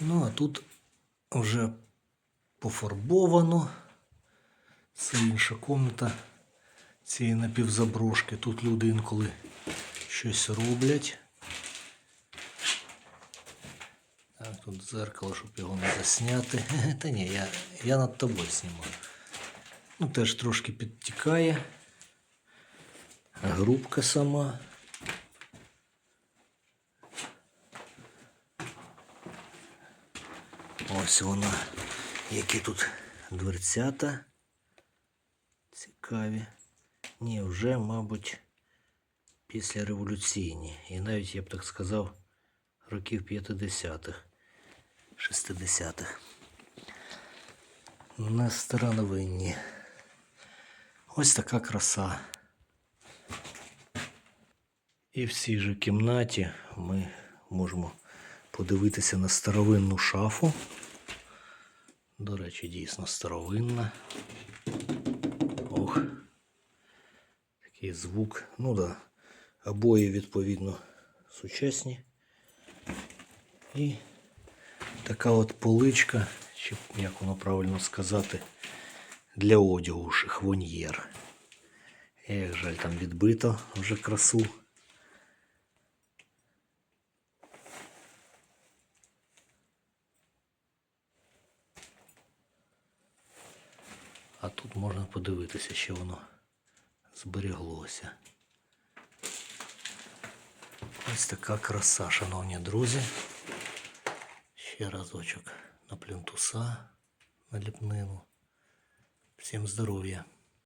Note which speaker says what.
Speaker 1: Ну, а тут вже пофарбовано. Це інша комната цієї напівзаброшки. Тут люди інколи щось роблять. Так, тут дзеркало, щоб його не засняти. Та ні, я, я над тобою знімаю. Ну, теж трошки підтікає. Грубка сама. Ось вона. Які тут дверцята. Цікаві. Ні, вже, мабуть, післяреволюційні. І навіть, я б так сказав, років 50-х, 60-х. Не старановинні. Ось така краса. І в цій же кімнаті ми можемо подивитися на старовинну шафу. До речі, дійсно старовинна. Ох. Такий звук. Ну да. Обої, відповідно, сучасні. І така от поличка, чи як воно правильно сказати, для одягу шихвоньєр. Як жаль, там відбито вже красу. А тут можна подивитися, що воно збереглося. Ось така краса, шановні друзі. Ще разочок на плінтуса, на ліпнину. Всім здоров'я!